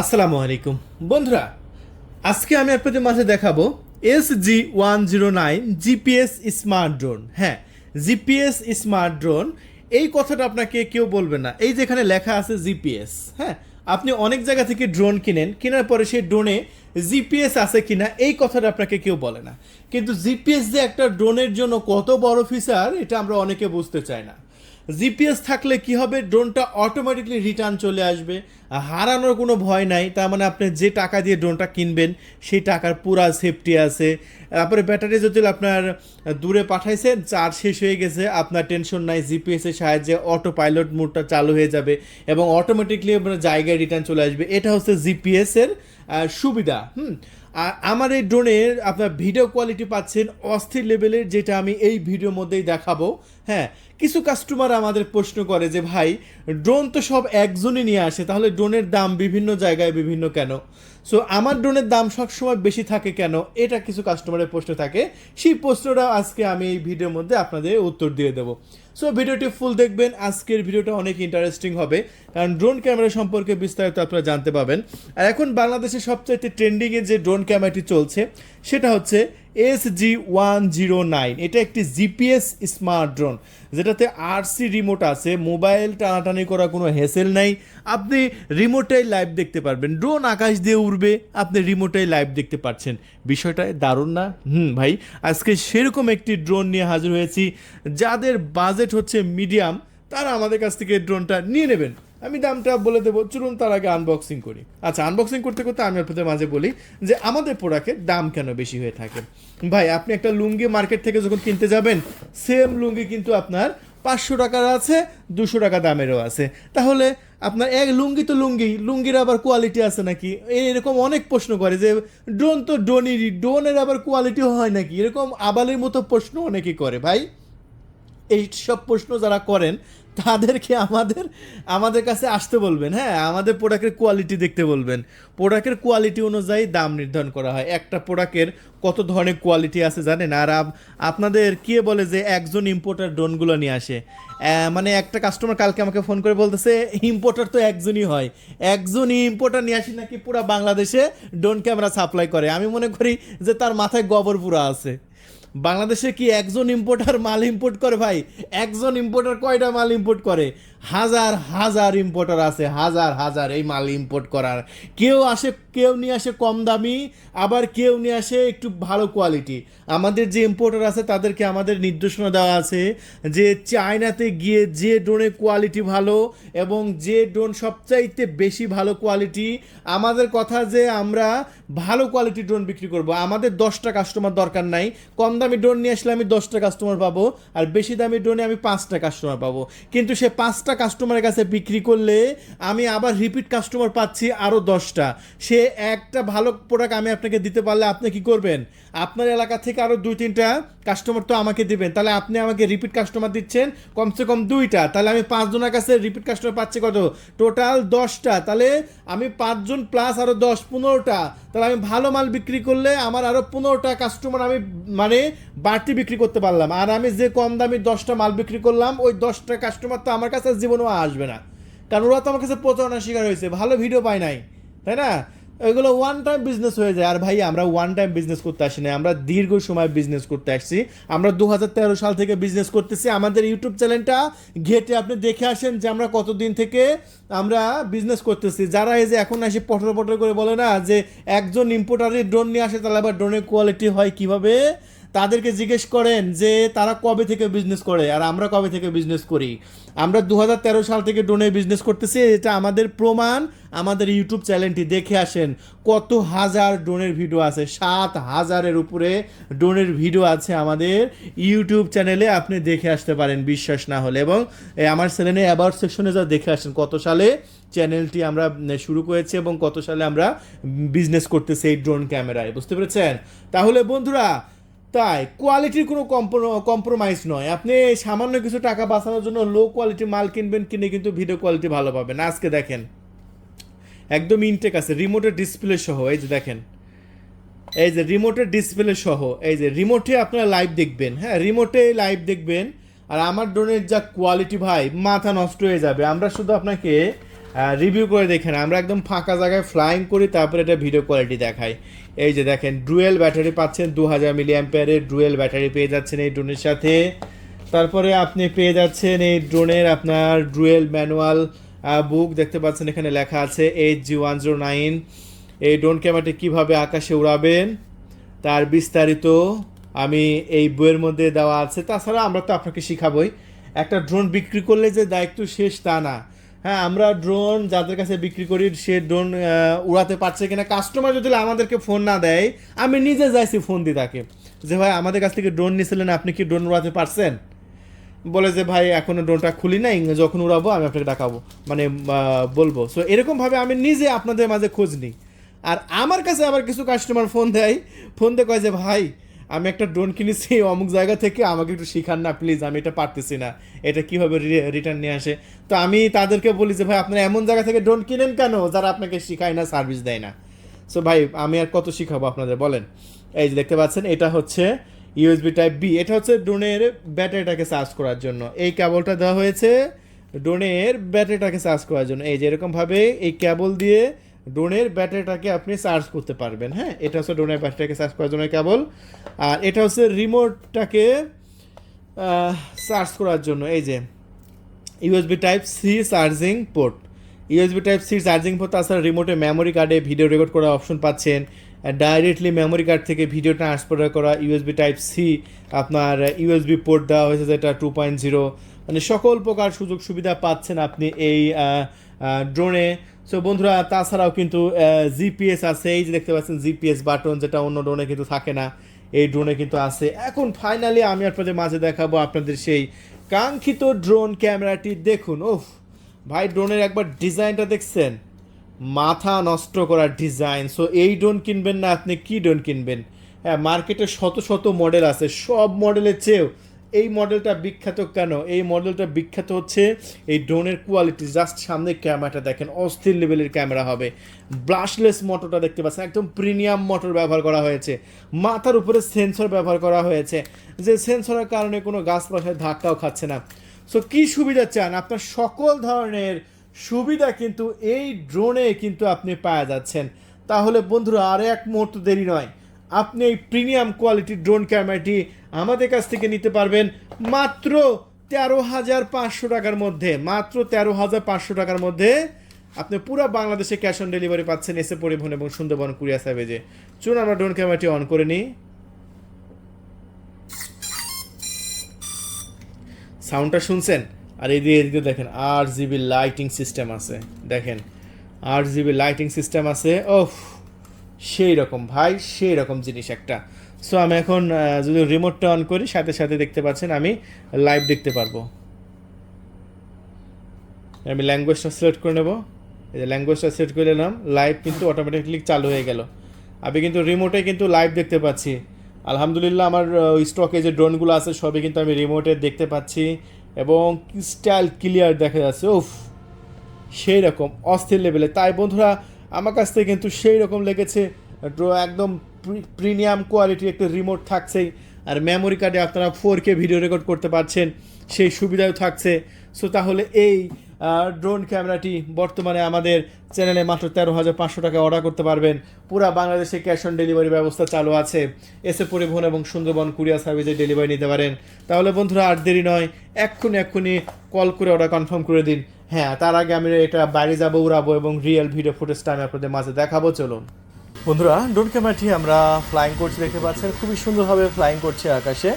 আসসালামু আলাইকুম বন্ধুরা, আজকে আমি আপনাদের মাঝে দেখাবো S G one zero nine GPS smart drone হ্যাঁ জিপিএস স্মার্ট ড্রোন এই কথাটা আপনাকে কেউ বলবে না। এই যেখানে লেখা আছে জিপিএস হ্যাঁ আপনি অনেক জায়গা থেকে ড্রোন কিনেন, কেনার পরে সেই ড্রোনে জিপিএস আছে কিনা, এই কথাটা আপনাকে কেউ বলে না। কিন্তু জিপিএস যে একটা ড্রোনের জন্য কত বড় ফিচার এটা আমরা অনেকে বুঝতে চাই না। জিপিএস থাকলে কি হবে? ড্রোনটা অটোমেটিকলি রিটার্ন চলে আসবে। হারানোর কোনো ভয় নাই, তার মানে আপনি যে টাকা দিয়ে ড্রোনটা কিনবেন, সেই টাকার পুরা সেফটি আছে। তারপরে ব্যাটারি যদি আপনার দূরে পাঠাইছেন চার্জ শেষ হয়ে গেছে, আপনার টেনশন নাই জিপিএসের সাহায্যে অটো পাইলট মোডটা চালু হয়ে যাবে এবং অটোমেটিকলি আপনার জায়গায় রিটার্ন চলে আসবে। এটা হচ্ছে জিপিএসের সুবিধা, হুম? আর আমার এই ড্রোনের আপনার ভিডিও কোয়ালিটি পাচ্ছেন অস্থির লেভেলের যেটা আমি এই ভিডিওর মধ্যেই দেখাবো হ্যাঁ? কিছু কাস্টমার আমাদের প্রশ্ন করে যে, ভাই ড্রোন তো সব একজনই নিয়ে আসে, তাহলে ড্রোনের দাম বিভিন্ন জায়গায় বিভিন্ন কেন? সো আমার ড্রোনের দাম সবসময় বেশি থাকে কেন? এটা কিছু কাস্টমারের প্রশ্ন থাকে। সেই প্রশ্নটা আজকে আমি এই ভিডিওর মধ্যে আপনাদের উত্তর দিয়ে দেবো। সো ভিডিওটি ফুল দেখবেন। আজকের ভিডিওটা অনেক ইন্টারেস্টিং হবে। কারণ ড্রোন ক্যামেরা সম্পর্কে বিস্তারিত আপনারা জানতে পাবেন। আর এখন বাংলাদেশে সবচাইতে ট্রেন্ডিংয়ে যে ড্রোন ক্যামেরাটি চলছে, সেটা হচ্ছে S G one zero nine এটা একটি জিপিএস স্মার্ট ড্রোন যেটাতে আরসি রিমোট আছে। মোবাইল টানাটানি করা কোনো হেসেল নাই। আপনি রিমোটেই লাইভ দেখতে পারবেন। ড্রোন আকাশ দিয়ে উড়বে, আপনি রিমোটেই লাইভ দেখতে পাচ্ছেন বিষয়টা দারুণ না? হুম, ভাই। আজকে সেরকম একটি ড্রোন নিয়ে হাজির হয়েছি, যাদের বাজেট হচ্ছে মিডিয়াম তারা আমাদের কাছ থেকে ড্রোনটা নিয়ে নেবেন। আমি দামটা বলে দেবো। চলুন তার আগে আনবক্সিং করি। আচ্ছা আনবক্সিং করতে করতে আমি আপনাদের মাঝে বলি যে আমাদের প্রোডাক্টের দাম কেন বেশি হয়ে থাকে? ভাই, আপনি একটা লুঙ্গি মার্কেট থেকে যখন কিনতে যাবেন সেম লুঙ্গি কিন্তু আপনার পাঁচশো টাকার আছে, দুশো টাকা দামেরও আছে। তাহলে আপনার এক লুঙ্গি তো লুঙ্গি, লুঙ্গির আবার কোয়ালিটি আছে নাকি? এরকম অনেক প্রশ্ন করে যে ড্রোন তো ড্রোনেরই ড্রোনের আবার কোয়ালিটি হয় নাকি? এরকম আবালের মতো প্রশ্ন অনেকেই করে, ভাই। এই সব প্রশ্ন যারা করেন, তাদেরকে আমাদের আমাদের কাছে আসতে বলবেন হ্যাঁ? আমাদের প্রোডাক্টের কোয়ালিটি দেখতে বলবেন। প্রোডাক্টের কোয়ালিটি অনুযায়ী দাম নির্ধারণ করা হয়। একটা প্রোডাক্টের কত ধরনের কোয়ালিটি আছে জানেন? আর আপনাদের কে বলে যে একজন ইম্পোর্টার ড্রোনগুলো নিয়ে আসে? মানে একটা কাস্টমার কালকে আমাকে ফোন করে বলতেছে ইম্পোর্টার তো একজনই হয়। একজনই ইম্পোর্টার নিয়ে আসি নাকি পুরো বাংলাদেশে ড্রোন ক্যামেরা সাপ্লাই করে? আমি মনে করি যে তার মাথায় গোবর পুরা আছে। বাংলাদেশে কি একজন ইম্পোর্টার মাল ইম্পোর্ট করে ভাই? একজন ইম্পোর্টার কয়টা মাল ইম্পোর্ট করে? হাজার হাজার ইম্পোর্টার আছে, হাজার হাজার এই মাল ইম্পোর্ট করার। কেউ আসে, কেউ নিয়ে আসে কম দামি, আবার কেউ নিয়ে আসে একটু ভালো কোয়ালিটি আমাদের যে ইম্পোর্টার আছে, তাদেরকে আমাদের নির্দেশনা দেওয়া আছে যে চায়নাতে গিয়ে যে ড্রোনের কোয়ালিটি ভালো এবং যে ড্রোন সবচাইতে বেশি ভালো কোয়ালিটি আমাদের কথা যে আমরা ভালো কোয়ালিটি ড্রোন বিক্রি করব। আমাদের দশটা কাস্টমার দরকার নাই। কম দামি ড্রোন নিয়ে আসলে আমি দশটা কাস্টমার পাবো, আর বেশি দামি ড্রোনে আমি পাঁচটা কাস্টমার পাবো। কিন্তু সে পাঁচটা কাস্টমারের কাছে বিক্রি করলে আমি আবার রিপিট কাস্টমার পাচ্ছি আরও দশটা। সে একটা ভালো প্রোডাক্ট আমি আপনাকে দিতে পারলে আপনি কি করবেন? আপনার এলাকা থেকে আরও দুই, তিনটা কাস্টমার তো আমাকে দিবেন। তাহলে আপনি আমাকে রিপিট কাস্টমার দিচ্ছেন, কমসে কম দুইটা। তাহলে আমি পাঁচজনের কাছে রিপিট কাস্টমার পাচ্ছি কত? টোটাল দশটা। তাহলে আমি পাঁচজন প্লাস আরও দশ, পনেরোটা। তাহলে আমি ভালো মাল বিক্রি করলে আমার আরও পনেরোটা কাস্টমার আমি মানে বাড়তি বিক্রি করতে পারলাম। আর আমি যে কম দামি দশটা মাল বিক্রি করলাম, ওই দশটা কাস্টমার তো আমার কাছে জীবনেও আসবে না। কারণ ওরা তো আমার কাছে প্রচারণার শিকার হয়েছে, ভালো ভিডিও পায় নাই, তাই না? এগুলো ওয়ান টাইম বিজনেস হয়ে যায়। আর ভাই, আমরা ওয়ান টাইম বিজনেস করতে আসি না আমরা দীর্ঘ সময় বিজনেস করতে আসছি। আমরা দু সাল থেকে বিজনেস করতেছি। আমাদের ইউটিউব চ্যানেলটা ঘেটে আপনি দেখে আসেন যে আমরা কতদিন থেকে আমরা বিজনেস করতেছি। যারা এই যে এখন এসে পটর পটর করে বলে না যে, একজন ইম্পোর্টারের ড্রোন নিয়ে আসে, তাহলে আবার ড্রোনের কোয়ালিটি হয় কীভাবে? তাদেরকে জিজ্ঞেস করেন যে, তারা কবে থেকে বিজনেস করে? আর আমরা কবে থেকে বিজনেস করি? আমরা দু হাজার তেরো সাল থেকে ড্রোনে বিজনেস করতেছি। এটা আমাদের প্রমাণ। আমাদের ইউটিউব চ্যানেলটি দেখে আসেন কত হাজার ড্রোনের ভিডিও আছে। সাত হাজারের উপরে ড্রোনের ভিডিও আছে আমাদের ইউটিউব চ্যানেলে আপনি দেখে আসতে পারেন, বিশ্বাস না হলে। এবং আমার চ্যানেলে অ্যাবাউট সেকশনে যা দেখে আসেন, কত সালে চ্যানেলটি আমরা শুরু করেছি এবং কত সালে আমরা বিজনেস করতেছি এই ড্রোন ক্যামেরায় বুঝতে পেরেছেন? তাহলে বন্ধুরা তাই কোয়ালিটির কোনো কম্প্রোমাইজ নয়। আপনি সামান্য কিছু টাকা বাঁচানোর জন্য লো কোয়ালিটি মাল কিনবেন, কিনে কিন্তু ভিডিও কোয়ালিটি ভালো পাবেন। আজকে দেখেন, একদম ইনটেক আছে রিমোটের ডিসপ্লে সহ, এই যে দেখেন, এই যে রিমোটের ডিসপ্লে সহ, এই যে রিমোটে আপনারা লাইভ দেখবেন হ্যাঁ রিমোটে লাইভ দেখবেন, আর আমার ড্রোনের যা কোয়ালিটি ভাই, মাথা নষ্ট হয়ে যাবে। আমরা শুধু আপনাকে রিভিউ করে দেখেন। আমরা একদম ফাঁকা জায়গায় ফ্লাইং করি, তারপরে এটা ভিডিও কোয়ালিটি দেখাই। এই যে দেখেন ডুয়েল ব্যাটারি পাচ্ছেন দু হাজার মিলি অ্যাম্পিয়ারের ডুয়েল ব্যাটারি পেয়ে যাচ্ছেন এই ড্রোনের সাথে। তারপরে আপনি পেয়ে যাচ্ছেন এই ড্রোনের আপনার ডুয়েল ম্যানুয়াল বুক দেখতে পাচ্ছেন এখানে লেখা আছে H G one zero nine এই ড্রোন ক্যামেরাটি কীভাবে আকাশে উড়াবেন, তার বিস্তারিত আমি এই বইয়ের মধ্যে দেওয়া আছে। তাছাড়া আমরা তো আপনাকে শিখাবই, একটা ড্রোন বিক্রি করলে যে দায়িত্ব শেষ তা না। হ্যাঁ আমরা ড্রোন যাদের কাছে বিক্রি করি, সে ড্রোন উড়াতে পারছে কিনা কাস্টমার যদি আমাদেরকে ফোন না দেয়, আমি নিজে যাইছি ফোন দিই তাকে। যে ভাই, আমাদের কাছ থেকে ড্রোন নিয়েছিলেন আপনি কি ড্রোন উড়াতে পারছেন? বলে যে, ভাই, এখনও ড্রোনটা খুলি নাই, যখন উড়াবো, আমি আপনাকে ডাকাবো মানে বলব। সো এরকমভাবে আমি নিজে আপনাদের মাঝে খোঁজ নিই। আর আমার কাছে আবার কিছু কাস্টমার ফোন দেয়। ফোন দিয়ে কয় যে, ভাই আমি একটা ড্রোন কিনেছি অমুক জায়গা থেকে আমাকে একটু শিখান না প্লিজ আমি এটা পারতেছি না। এটা কীভাবে রিটার্ন নিয়ে আসে? তো আমি তাদেরকে বলি যে, ভাই, আপনারা এমন জায়গা থেকে ড্রোন কিনেন কেন যারা আপনাকে শিখায় না সার্ভিস দেয় না? সো ভাই, আমি আর কত শিখাবো আপনাদের, বলেন। এই যে দেখতে পাচ্ছেন, এটা হচ্ছে ইউএসবি টাইপ বি এটা হচ্ছে ড্রোনের ব্যাটারিটাকে চার্জ করার জন্য। এই কেবলটা দেওয়া হয়েছে ড্রোনের ব্যাটারিটাকে চার্জ করার জন্য। এই যে এরকমভাবে এই কেবল দিয়ে ড্রোনের ব্যাটারিটাকে আপনি চার্জ করতে পারবেন হ্যাঁ? এটা হচ্ছে ড্রোনের ব্যাটারিটাকে চার্জ করার জন্য কেবল। আর এটা হচ্ছে রিমোটটাকে চার্জ করার জন্য। এই যে, USB type C charging port. USB type C charging port, তাছাড়া রিমোটে মেমোরি কার্ডে ভিডিও রেকর্ড করার অপশন পাচ্ছেন। ডাইরেক্টলি মেমোরি কার্ড থেকে ভিডিও ট্রান্সফার করা ইউএসবি টাইপ সি আপনার ইউএসবি পোর্ট দেওয়া হয়েছে যেটা টু পয়েন্ট জিরো মানে সকল প্রকার সুযোগ সুবিধা পাচ্ছেন আপনি এই ড্রোনে সো বন্ধুরা, তাছাড়াও কিন্তু জিপিএস আছে। এই যে দেখতে পাচ্ছেন জিপিএস বাটন যেটা অন্য ড্রোনে কিন্তু থাকে না। এই ড্রোনে কিন্তু আছে। এখন ফাইনালি আমি আপনাদের মাঝে দেখাবো আপনাদের সেই কাঙ্ক্ষিত ড্রোন ক্যামেরাটি দেখুন ওফ ভাই ড্রোনের একবার ডিজাইনটা দেখছেন? মাথা নষ্ট করার ডিজাইন সো এই ড্রোন কিনবেন না, আপনি কি ড্রোন কিনবেন? হ্যাঁ মার্কেটে শত শত মডেল আছে, সব মডেলের চেয়েও। এই মডেলটা বিখ্যাত কেন? এই মডেলটা বিখ্যাত হচ্ছে এই ড্রোনের কোয়ালিটি জাস্ট সামনে ক্যামেরাটা দেখেন, অস্থির লেভেলের ক্যামেরা হবে। ব্রাশলেস মোটরটা দেখতে পাচ্ছেন, একদম প্রিমিয়াম মোটর ব্যবহার করা হয়েছে। মাথার উপরে সেন্সর ব্যবহার করা হয়েছে। যে সেন্সরের কারণে কোনো গাছপাশায় ধাক্কাও খাচ্ছে না। সো কী সুবিধা চান? আপনার সকল ধরনের সুবিধা কিন্তু এই ড্রোনে কিন্তু আপনি পাওয়া যাচ্ছেন। তাহলে বন্ধুরা, আর এক মুহূর্ত দেরি নয়। আপনি এই প্রিমিয়াম কোয়ালিটির ড্রোন ক্যামেরাটি আমাদের কাছ থেকে নিতে পারবেন মাত্র তেরো হাজার পাঁচশো টাকার মধ্যে। মাত্র তেরো হাজার পাঁচশো টাকার মধ্যে আপনি পুরো বাংলাদেশে ক্যাশ অন ডেলিভারি পাচ্ছেন এসে পরিবহন এবং সুন্দরবন কুরিয়া সার্ভিসে চলুন আমরা ড্রোন ক্যামেরাটি অন করে নিই। সাউন্ডটা শুনছেন? আর এই দিয়ে এদিকে দেখেন আট জিবি লাইটিং সিস্টেম আছে। দেখেন আট জিবি লাইটিং সিস্টেম আছে ওহ সেই রকম ভাই, সেই রকম জিনিস একটা। সো আমি এখন যদি রিমোটটা অন করি, সাথে সাথে দেখতে পাচ্ছেন, আমি লাইভ দেখতে পারব। আমি ল্যাঙ্গুয়েজটা সিলেক্ট করে নেব। এই যে ল্যাঙ্গুয়েজটা সিলেক্ট করে নিলাম লাইভ কিন্তু অটোমেটিকলি চালু হয়ে গেল। আমি কিন্তু রিমোটে কিন্তু লাইভ দেখতে পাচ্ছি। আলহামদুলিল্লাহ, আমার স্টকে যে ড্রোনগুলো আছে, সবই কিন্তু আমি রিমোটে দেখতে পাচ্ছি। এবং স্টাইল ক্লিয়ার দেখা যাচ্ছে। উফ সেই রকম অস্থির লেভেলে তাই বন্ধুরা, আমার কাছ থেকে কিন্তু সেই রকম লেগেছে। ড্র- একদম প্রিমিয়াম কোয়ালিটির একটা রিমোট থাকছেই আর মেমোরি কার্ডে আপনারা ফোর কে ভিডিও রেকর্ড করতে পারছেন। সেই সুবিধাও থাকছে। সো তাহলে এই ড্রোন ক্যামেরাটি বর্তমানে আমাদের চ্যানেলে মাত্র তেরো হাজার পাঁচশো টাকা অর্ডার করতে পারবেন। পুরা বাংলাদেশে ক্যাশ অন ডেলিভারি ব্যবস্থা চালু আছে। এসে পরিবহন এবং সুন্দরবন কুরিয়ার সার্ভিসে ডেলিভারি নিতে পারেন। তাহলে বন্ধুরা, আর দেরি নয়, এক্ষুনি এক্ষুনি কল করে অর্ডার কনফার্ম করে দিন। হ্যাঁ তার আগে আমি এটা বাইরে যাব, উড়াবো এবং রিয়েল ভিডিও ফুটেজটা আমি আপনাদের মাঝে দেখাবো। চলুন। বন্ধুরা ড্রোন ক্যামেরাটি আমরা ফ্লাইং করছি দেখতে পাচ্ছেন। খুবই সুন্দরভাবে ফ্লাইং করছে আকাশে।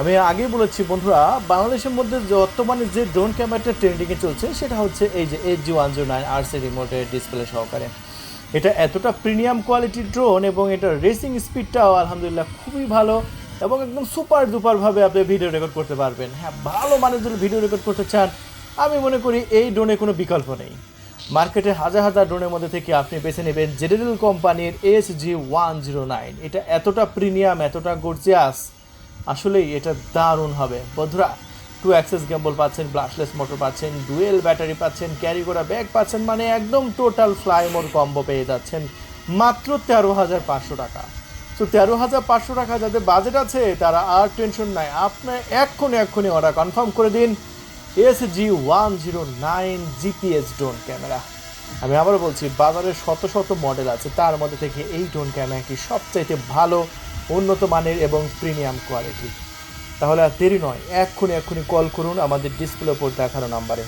আমি আগেই বলেছি, বন্ধুরা, বাংলাদেশের মধ্যে বর্তমানে যে ড্রোন ক্যামেরাটা ট্রেন্ডিংয়ে চলছে, সেটা হচ্ছে এই যে H G one zero nine R C রিমোটের display সহকারে। এটা এতটা প্রিমিয়াম কোয়ালিটির ড্রোন এবং এটা রেসিং স্পিডটাও আলহামদুলিল্লাহ খুবই ভালো এবং একদম সুপার ডুপারভাবে আপনি ভিডিও রেকর্ড করতে পারবেন। হ্যাঁ ভালো মানের যদি ভিডিও রেকর্ড করতে চান, আমি মনে করি এই ড্রোনে কোনো বিকল্প নেই। মার্কেটে হাজার হাজার ড্রোনের মধ্যে থেকে আপনি বেছে নেবেন জেনারেল কোম্পানির S G one zero nine এটা এতটা প্রিমিয়াম এতটা গর্জিয়াস আসলেই এটা দারুণ হবে। বন্ধুরা টু অ্যাক্সেস গেম্বল পাচ্ছেন ব্লাশলেস মোটর পাচ্ছেন ডুয়েল ব্যাটারি পাচ্ছেন ক্যারি করা ব্যাগ পাচ্ছেন মানে একদম টোটাল ফ্লাই মোড কম্বো পেয়ে যাচ্ছেন মাত্র তেরো হাজার পাঁচশো টাকা। তো তেরো হাজার পাঁচশো টাকা যাদের বাজেট আছে, তারা আর টেনশন নাই, আপনি এক্ষুনি এক্ষুনি অর্ডার কনফার্ম করে দিন। S G one zero nine GPS drone camera আমি আবারও বলছি, বাজারে শত শত মডেল আছে, তার মধ্যে থেকে এই ড্রোন ক্যামেরাটি সবচাইতে ভালো উন্নত মানের এবং প্রিমিয়াম কোয়ালিটি। তাহলে আর দেরি নয়, এক্ষুনি এক্ষুনি কল করুন আমাদের ডিসপ্লে উপর দেখানো নাম্বারে।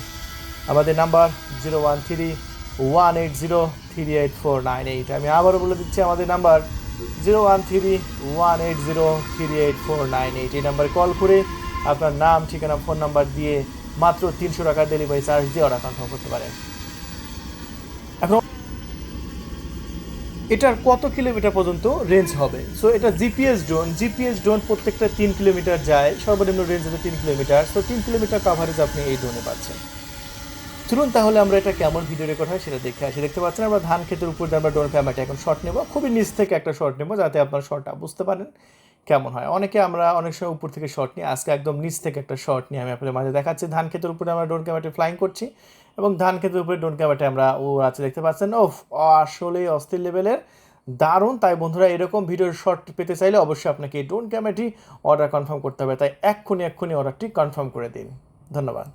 আমাদের number zero one three one eight zero three eight four nine eight. আমি আবারও বলে দিচ্ছি, আমাদের number zero one three one eight zero three eight four nine eight. এই নাম্বারে কল করে আপনার নাম, ঠিকানা, ফোন নাম্বার দিয়ে মাত্র তিনশো টাকা ডেলিভারি চার্জ দিয়ে অর্ডার কনফার্ম করতে পারেন এখন এটার কত কিলোমিটার পর্যন্ত রেঞ্জ হবে? সো এটা জিপিএস ড্রোন জিপিএস ড্রোন প্রত্যেকটা তিন কিলোমিটার যায়, সর্বনিম্ন রেঞ্জ হচ্ছে তিন কিলোমিটার। সো তিন কিলোমিটার কাভারেজ আপনি এই ড্রোনে পাচ্ছেন। চলুন তাহলে আমরা এটা কেমন ভিডিও রেকর্ড হয় সেটা দেখে আসি। দেখতে পাচ্ছেন আমরা ধান ক্ষেতের উপর দিয়ে আমরা ড্রোন ক্যামেরাটা এখন শর্ট নেব। খুবই নিচ থেকে একটা শর্ট নেব যাতে আপনার শর্টটা বুঝতে পারেন কেমন হয়। অনেকে আমরা অনেক সময় উপর থেকে শর্ট নিই, আজকে একদম নিচ থেকে একটা শর্ট নিয়ে আমি আপনাদের মাঝে দেখাচ্ছি, ধান ক্ষেতের উপরে আমরা ড্রোন ক্যামেরাটি ফ্লাইং করছি। এবং ধান ক্ষেতের উপরে ড্রোন ক্যামেরাটা আমরা ও আছে দেখতে পাচ্ছেন। ও আসলে অস্থির লেভেলের। দারুণ, তাই বন্ধুরা এরকম ভিডিওর শর্ট পেতে চাইলে অবশ্যই আপনাকে এই ড্রোন ক্যামেরাটি অর্ডার কনফার্ম করতে হবে। তাই এক্ষুনি এক্ষুনি অর্ডারটি কনফার্ম করে দিন। ধন্যবাদ।